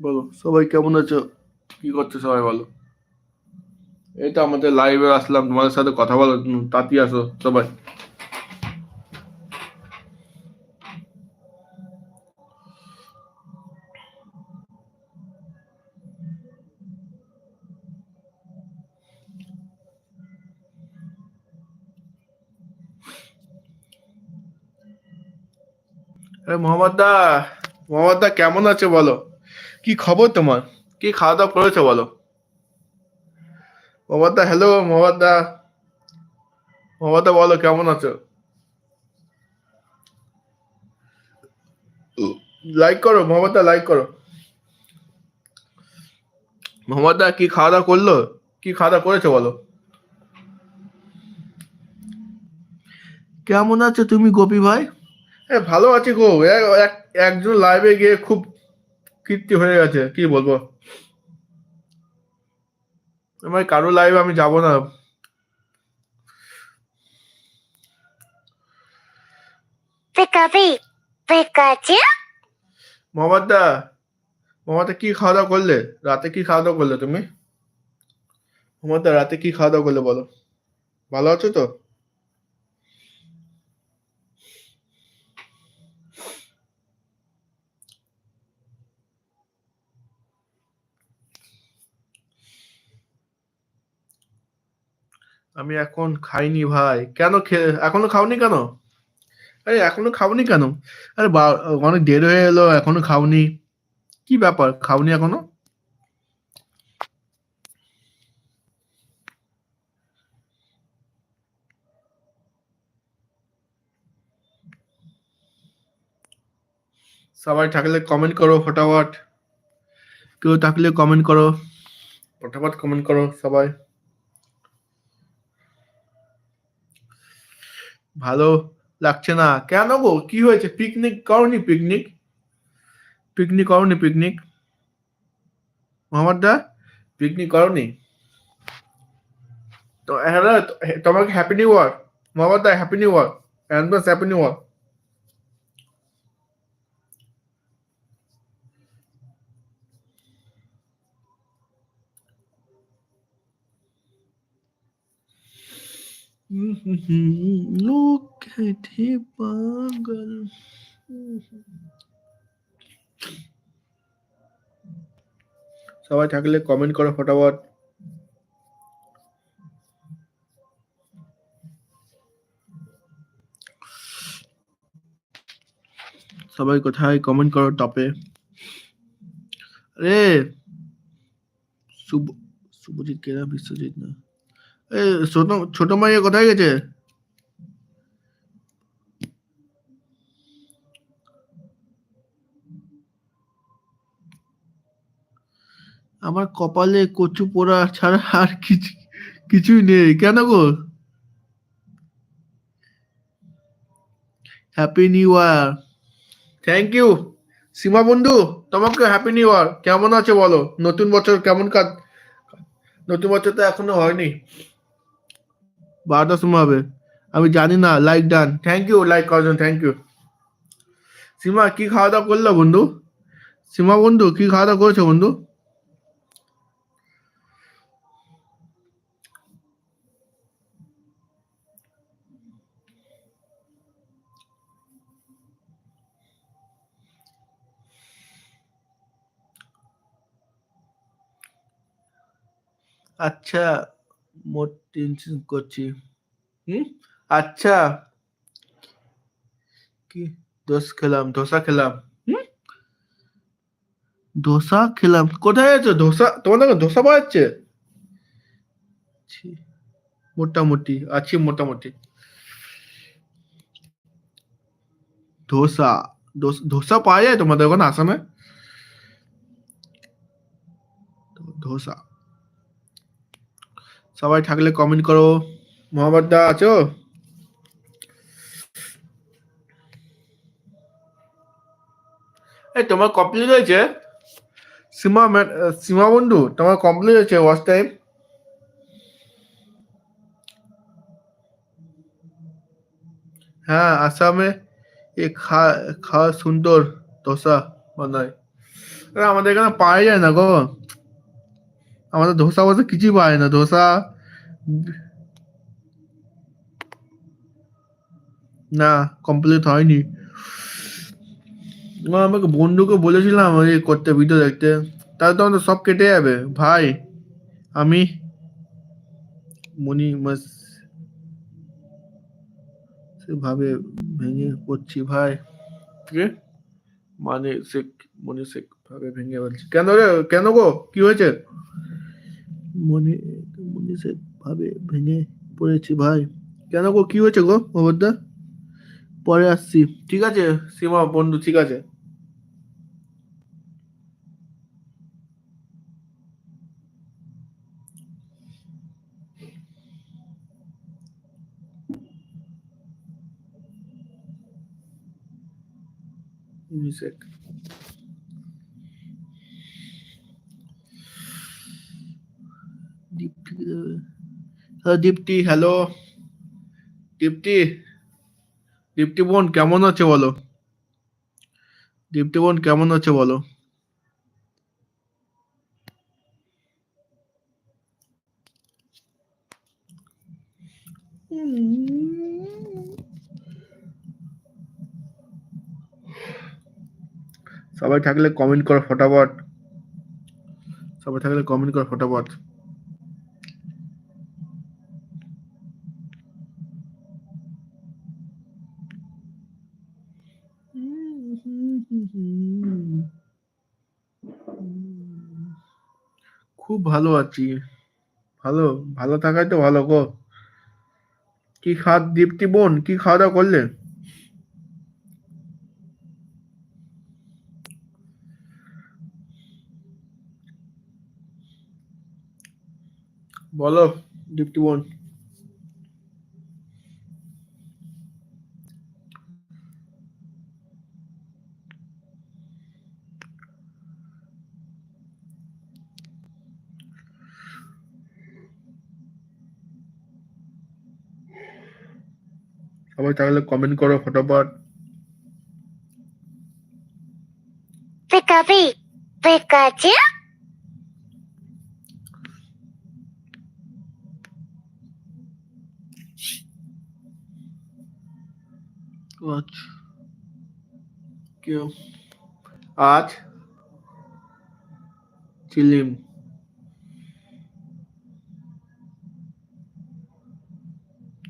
বলো, সবাই কেমন আছো? কি করছ সবাই বলো? এই তো আমাদের লাইভে আসলাম, তোমাদের সাথে কথা বলো তাতি আসো সবাই। মোহাম্মদ দা মোহাম্মদ দা, কেমন আছে বলো? কি খবর তোমার? কি খাওয়া দাওয়া করেছ বলো? মোহাম্মদ দা হ্যালো মোহাম্মদ দা বলো কেমন আছো? লাইক করো মোহাম্মদ দা লাইক করো। মোহাম্মদ দা কি খাওয়া দাওয়া করল? কি খাওয়া দাওয়া করেছ বলো? কেমন আছো তুমি গোপী ভাই? হ্যাঁ ভালো আছি গো। এক- এক- একজন লাইভে গিয়ে খুব কীর্তি হয়ে গেছে কি বলব? আমার কারও লাইভে আমি যাব না। দা মোহাম্মদ কি খাওয়া দাওয়া করলে? রাতে কি খাওয়া দাওয়া করলে তুমি? দা রাতে কি খাওয়া দাওয়া করলে বলো? ভালো আছো তো? আমি এখন খাইনি ভাই। কেন এখনও খাওনি কেন? আরে, এখনও খাওনি কেন? আরে অনেক দেরি হয়ে এলো, এখনও খাওনি। কি ব্যাপার, খাওনি এখনও? সবাই থাকলে কমেন্ট করো ফটাফট। কেউ থাকলে কমেন্ট করো। ফটাফট কমেন্ট করো সবাই। ভালো লাগছে না। কেন গো? কি হয়েছে? পিকনিক করনি পিকনিক পিকনিক করনি পিকনিক মোহাম্মদ পিকনিক করনি? তো তোমাকে happy new year Mohammad happy new year advance happy new year Mm-hmm. Look at him, Bungle. সবাই থাকলে কমেন্ট করো ফটাফট। সবাই কোথায়? কমেন্ট করো টপে আরে শুভ শুভজিৎ কেনা বিশ্বজিৎ না? ছোট ছোট মাইয়া কোথায় গেছে? আমার কপালে কচু পোড়া ছাড়া আর কিছু, কিছুই নেই। কেন গো? Happy new year thank you Seema বন্ধু, তোমাকে হ্যাপি নিউ ইয়ার কেমন আছে বলো? নতুন বছর কেমন কাজ নতুন বছর তো এখনও হয়নি। বারোটার সময় হবে। আমি জানি না like done thank you like করার থ্যাংক ইউ সীমা, কি খাওয়া দাওয়া করল বন্ধু? সীমা বন্ধু, কি খাওয়া দাওয়া করেছ বন্ধু? আচ্ছা মোট টেনশন করছি। হুম? আচ্ছা। কি? দোস খেলাম ধোসা খেলাম। হুম? ধোসা খেলাম। কোথায় আছো? ধোসা? তোমাদের ওখানে ধোসা পাওয়া যাচ্ছে? মোটামুটি আছি মোটামুটি। ধোসা ধোসা পাওয়া যায় তোমাদের ওখানে আসামে? ধোসা। সবাই থাকলে কমেন্ট করো। মোহাম্মদ দা, আছো? এই, তোমার কমপ্লিট হয়েছে? সীমা সীমা বন্ধু, তোমার কমপ্লিট হয়েছে ওয়াচ টাইম হ্যাঁ আসামে এ খা খাওয়া সুন্দর ধোসা বানায়। আমাদের এখানে পাওয়া যায় না গো। আমাদের ধোসা বসে কিছুই পায় না। ধোসা না কমপ্লিট হয়নি। আমাকে বন্ধুকে বলেছিলাম ওই করতে ভিডিও দেখতে। তাহলে তো সব কেটে যাবে। ভাই, আমি মনি মাস সেভাবে ভেঙে পড়ছি, ভাই। মানে শেখ মনি শেখ ভাবে ভেঙে বলছি কেন রে? কেন গো? কি হয়েছে? মনি মনি শেখ ভাবে ভেঙে পড়েছি ভাই। কেন গো? কি হয়েছে গো বাবরদা পরে আসছি। ঠিক আছে, সীমা, বন্ধু, ঠিক আছে। Music Dipti hello Dipti, hello. Dipti Dipti বোন, কেমন আছে বলো? দীপ্তি বোন, কেমন আছে বলো? সবাই থাকলে কমেন্ট করো ফটাফট। সবাই থাকলে কমেন্ট করো ফটাফট। খুব ভালো আছি। ভালো? ভালো থাকাই তো ভালো গো। কি খাদ দীপ্তি বোন, কি খাওয়া দাওয়া করলে? বলো, দীপ্তি বোন। সবাই তাহলে কমেন্ট করো ফটাফট Pig. Pikachu. আজ কেউ আজ চিলিম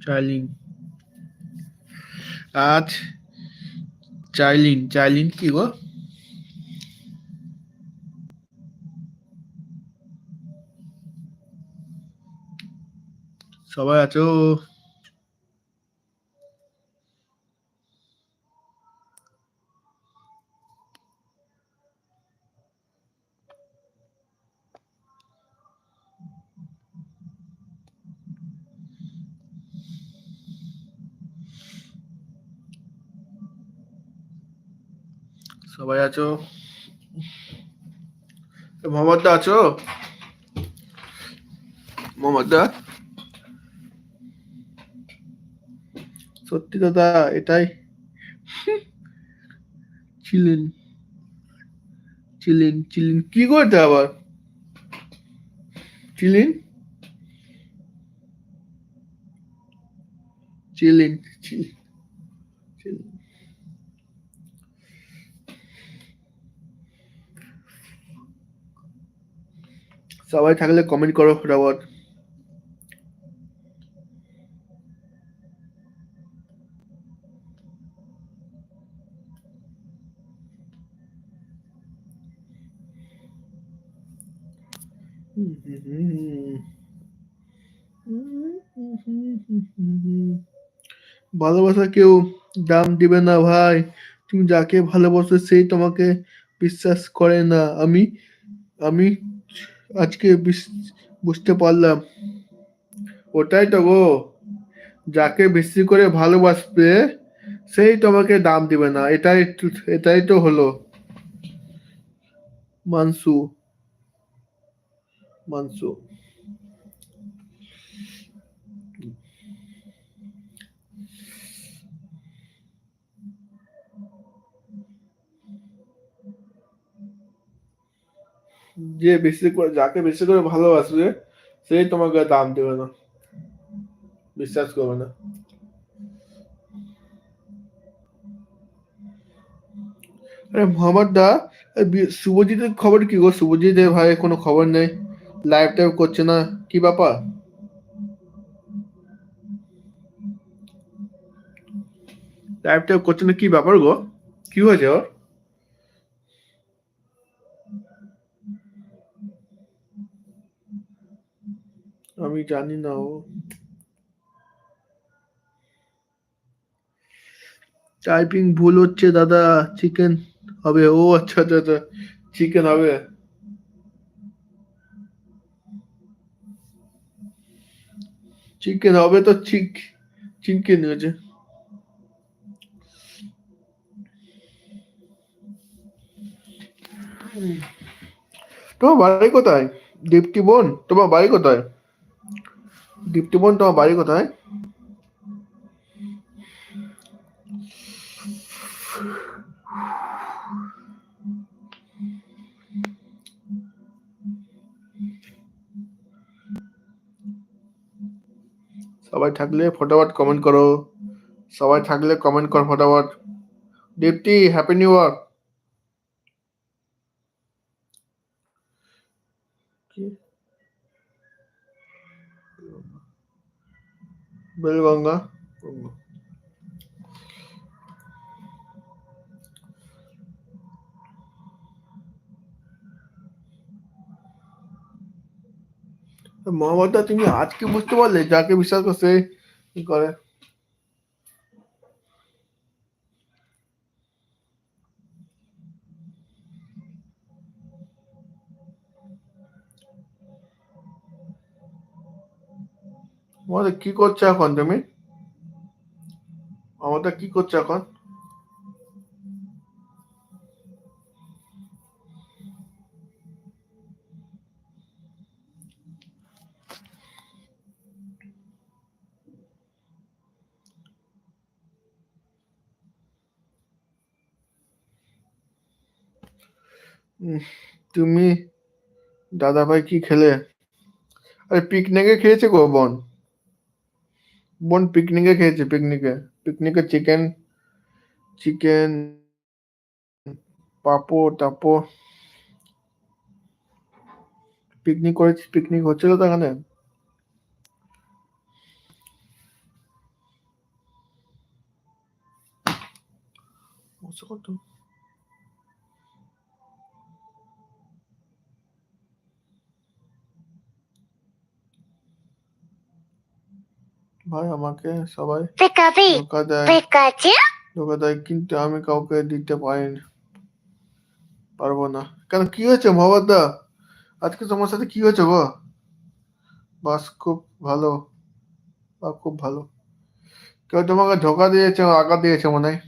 চাইলিন আজ চাইলিন চাইলিন কি গো? সবাই আছো? সবাই আছো? মোহাম্মদ আছো? মোহাম্মদ সত্যি দাদা, এটাই। চিলেন। চিলেন চিলেন। কি করতে আবার? চিলেন চিলেন চিলেন চিলেন সবাই থাকলে কমেন্ট করো ফটাফট। ভালোবাসা কেউ দাম দিবে না ভাই। তুমি যাকে ভালোবাসো, সেই তোমাকে বিশ্বাস করে না। আমি আমি আজকে বুঝতে পারলাম। ওটাই তো গো। যাকে বেশি করে ভালোবাসবে, সেই তোমাকে দাম দিবে না। এটাই এটাই তো হলো। মানসু মানসু। যে বেশি করে, যাকে বেশি করে ভালোবাসবে, সেই তোমাকে দাম দেবে না। বিশ্বাস করবে না। আরে মোহাম্মদ দা শুভজিতের খবর কি গো? শুভজিতের ভাই কোনো খবর নেই। লাইভ টাইভ করছে না। কি ব্যাপার? লাইভ টাইভ করছে না, কি ব্যাপার গো? কি হয়েছে ওর? আমি জানি না ও টাইপিং ভুল হচ্ছে, দাদা চিকেন হবে। ও আচ্ছা আচ্ছা আচ্ছা চিকেন হবে। চিকেন হবে তো চিক চিকেন হয়েছে তোমার বাড়ি কোথায়? দীপ্তি বোন, তোমার বাড়ি কোথায়? দীপ্তি বোন, তোমার বাড়ি কোথায়? সবাই থাকলে ফটাফট কমেন্ট করো। সবাই থাকলে কমেন্ট কর ফটাফট। দীপ্তি হ্যাপি নিউ ইয়ার বেলগঙ্গা মোহাম্মদা তুমি আজকে বুঝতে পারলে যাকে বিশ্বাস করছে কি করে আমাদের কি করছ এখন, তুমি? আমাদের কি করছ এখন? তুমি দাদা ভাই কি খেলে? আরে পিকনিকে খেয়েছে গো বোন। বোন পিকনিকে খেয়েছে পিকনিকে পিকনিকে চিকেন চিকেন পাপড় তারপর পিকনিক করেছি পিকনিক হচ্ছিল তো এখানে। কত? ভাই আমাকে সবাই ধোকা দেয়। ধোকা দেয় কিন্তু আমি কাউকে দিতে পারি পারব না। কেন কি হয়েছে মোহাম্মদ দা? আজকে তোমার সাথে কি হয়েছে গো? বাস খুব ভালো বা খুব ভালো। কেউ তোমাকে ধোকা দিয়েছে আঘাত দিয়েছে মনে হয়।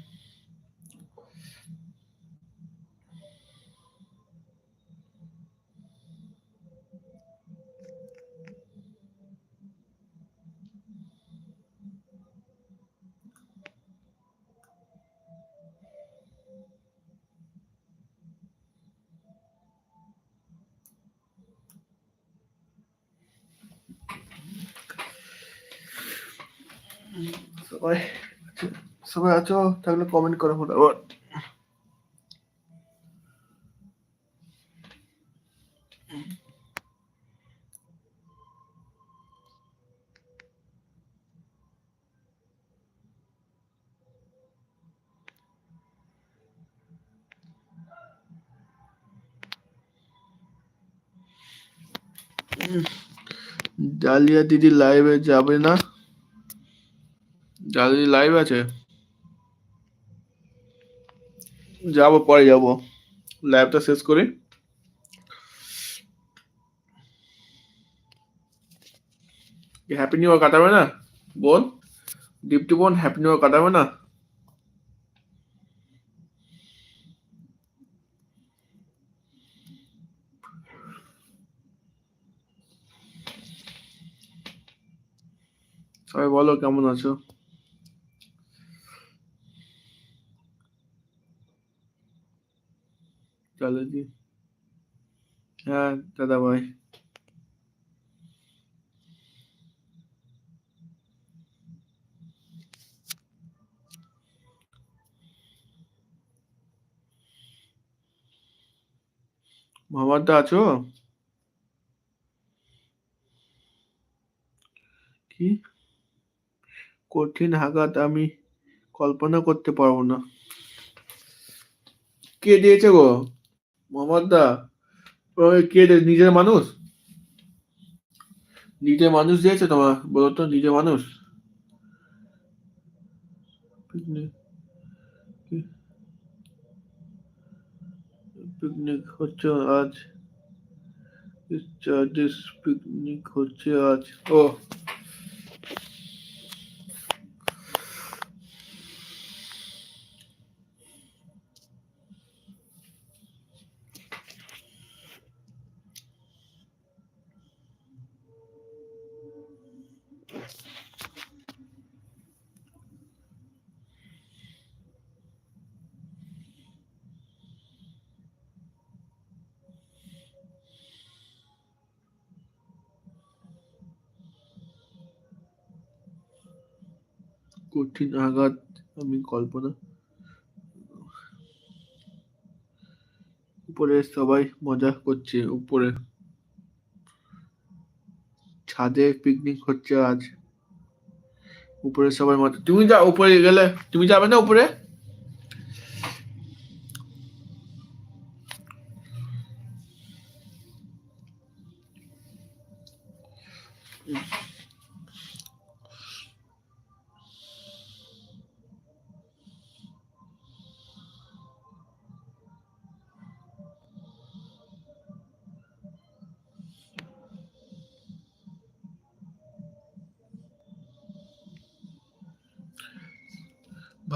সবাই সবাই আছো থাকলে কমেন্ট করো ফটাফট। ডালিয়া দিদি লাইভে যাবে না। ডালিয়া লাইভ আছে? যাব পরে যাব। লাইভটা শেষ করে। হ্যাপি নিউ ইয়ার কাটাবে না? বোন? দীপ্তি বোন হ্যাপি নিউ ইয়ার কাটাবে না? সবাই বলো কেমন আছো? চলো জি হ্যাঁ দাদা ভাই মোহাম্মদ দা আছো? কি? কঠিন আঘাত, আমি কল্পনা করতে পারব না। কে দিয়েছে গো? মোহাম্মদ দা ওই কে দিয়ে- নিজের মানুষ? নিজের মানুষ দিয়েছে তোমার, বলো তো, নিজের মানুষ। পিকনিক পিকনিক হচ্ছে আজ চার্জেস পিকনিক হচ্ছে আজ। ও। কঠিন আঘাত আমি কল্পনা। উপরে সবাই মজা করছে, উপরে। ছাদে পিকনিক হচ্ছে আজ। উপরে সবাই মজা তুমি যা উপরে গেলে, তুমি যাবে না উপরে?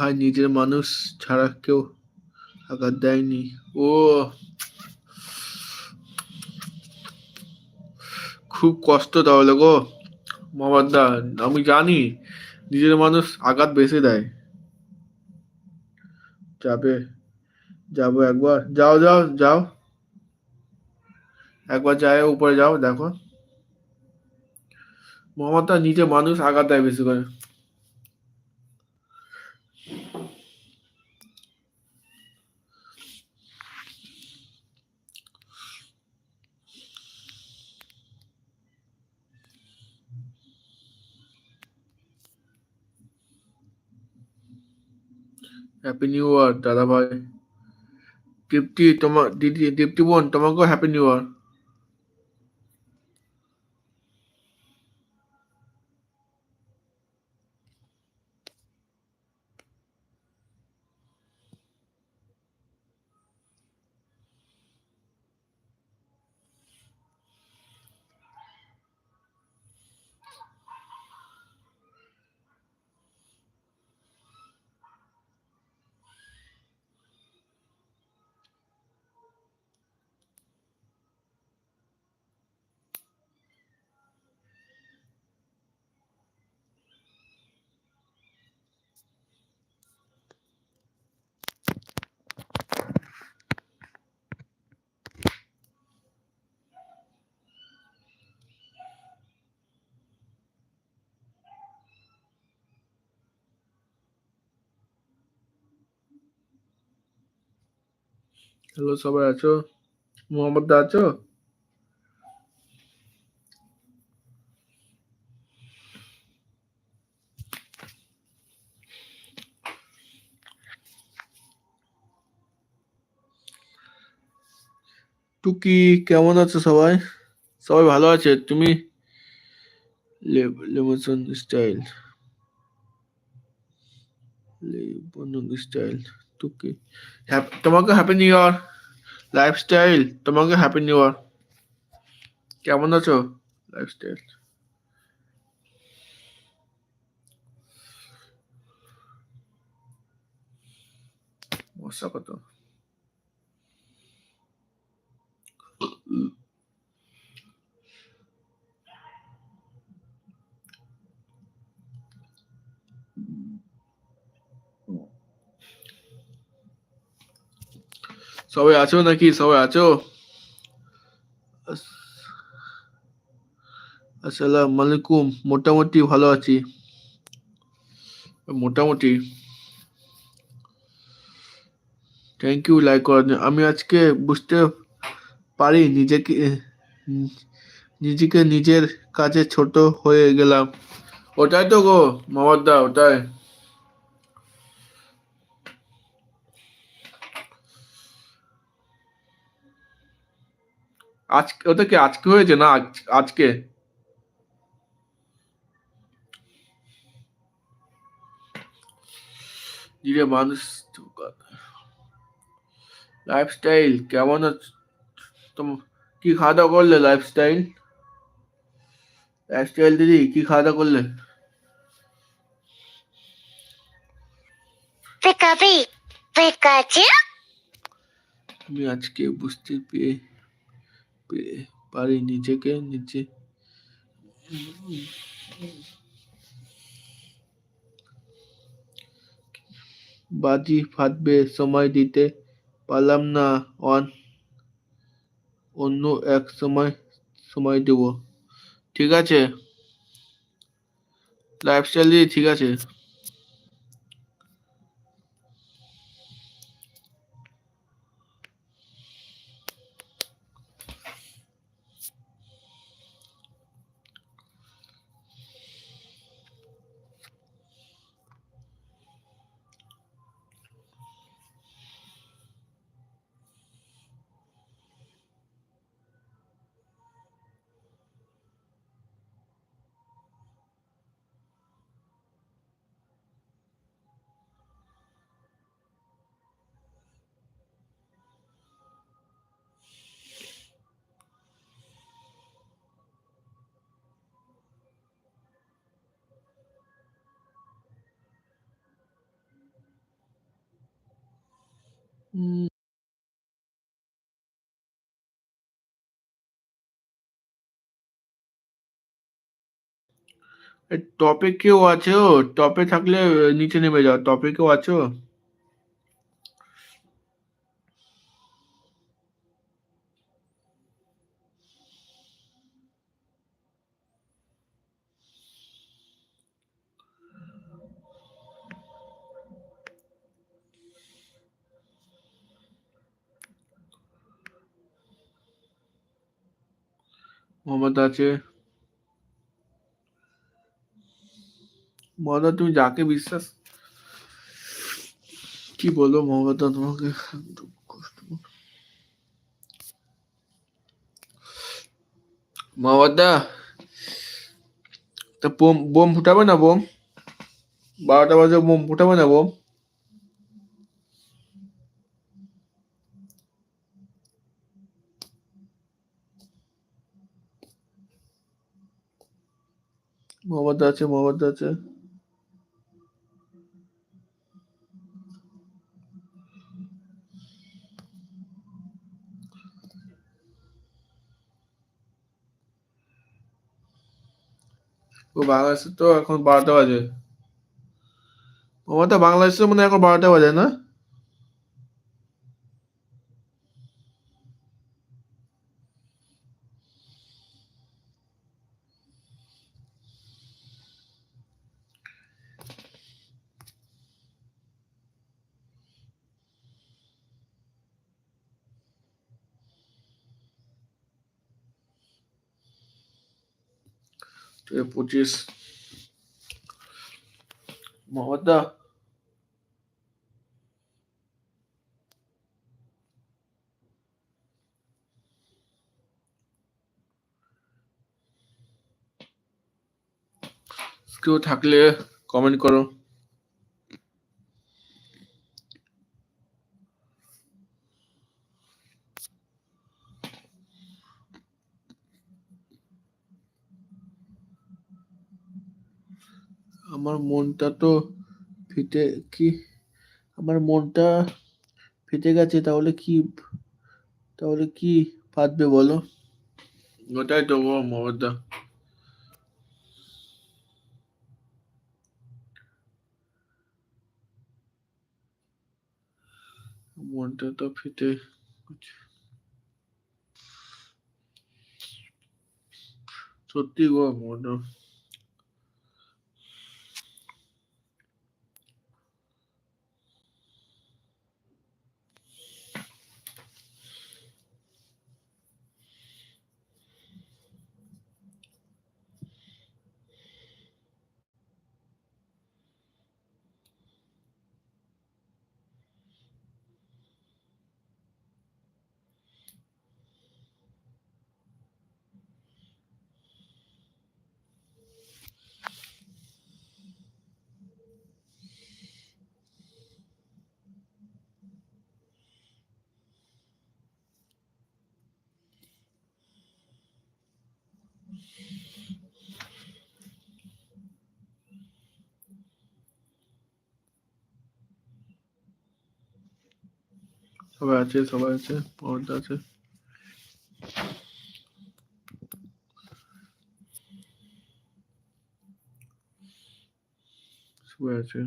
ভাই, নিজের মানুষ ছাড়া কেউ আঘাত দেয়নি। ও, খুব কষ্ট তাহলে গো মামাদা আমি জানি নিজের মানুষ আঘাত বেশি দেয়। যাবে, যাব একবার। যাও যাও যাও। একবার যায় উপরে যাও, দেখো। মমতা নিজে মানুষ আঘাত দেয় বেশি করে। হ্যাপি নিউ ইয়ার দাদা ভাই দীপ্তি তোমার দিদি দীপ্তি বোন তোমাকেও হ্যাপি নিউ ইয়ার হ্যালো সবাই আছো? মোহাম্মদ দা আছো? টুকি, কেমন আছো সবাই? সবাই ভালো আছে? তুমি? Lemon style. Lemon style. টুকি হ্যাপ- তোমাকে হ্যাপি নিউ ইয়ার লাইফস্টাইল তোমাকে হ্যাপি নিউ ইয়ার কেমন আছো? লাইফস্টাইল মশা কত সবাই আছো নাকি? সবাই আছো? আসসালাম আলাইকুম মোটামুটি ভালো আছি। মোটামুটি। থ্যাংক ইউ লাইক করার জন্য। আমি আজকে বুঝতে পারি নিজেকে নিজেকে নিজের কাছে ছোট হয়ে গেলাম। ওটাই তো গো মামাদা ওটাই। আজকে ওটা কি আজকে হয়েছে না আজকে ধীরে মানুষ লাইফস্টাইল কেমন কি খাওয়া দাওয়া করলে লাইফস্টাইল লাইফস্টাইল দিদি কি খাওয়া দাওয়া করলে Pika Pig, Pikachu, আমি আজকে বুঝতে পেরে পেরে নিজেকে, নিজে বাজি ফাটবে, সময় দিতে পারলাম না। অন, অন্য এক সময় সময় দেব। ঠিক আছে? লাইফস্টাইল ঠিক আছে। টপে কেউ আছে? ও টপে থাকলে নিচে নেমে যাও। টপে কেউ আছো? মোহাম্মদ আছে। মোহাম্মদ, তুমি যাকে বিশ্বাস, কি বলব মোহাম্মদ, তোমাকে কষ্ট তা বোম বোম ফুটাবে না বোম? বারোটা বাজে বোম ফুটাবে না বোম? মোহাম্মদ আছে মোহাম্মদ আছে। বাংলাদেশে তো এখন বারোটা বাজে। মোহাম্মদ বাংলাদেশে মনে এখন বারোটা বাজে না তো পঁচিশ মহাদা কেউ থাকলে কমেন্ট করো। আমার মনটা তো ফিটে, কি? আমার মনটা ফেটে গেছে, তাহলে কি তাহলে কি ফাটবে বলো? ওটাই তো মোহাম্মদা মনটা তো ফেটে সত্যি গো মনে সবাই আছে সবাই আছে পর্দা আছে। সবাই আছে।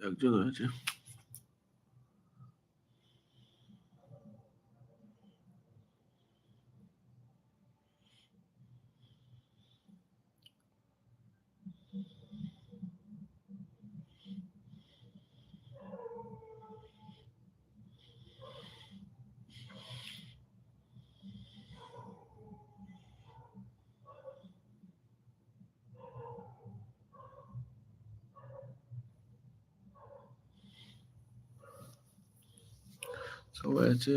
একজন আছে। সবাই আছে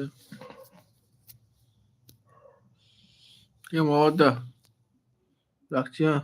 কে মমতা রাখছি হ্যাঁ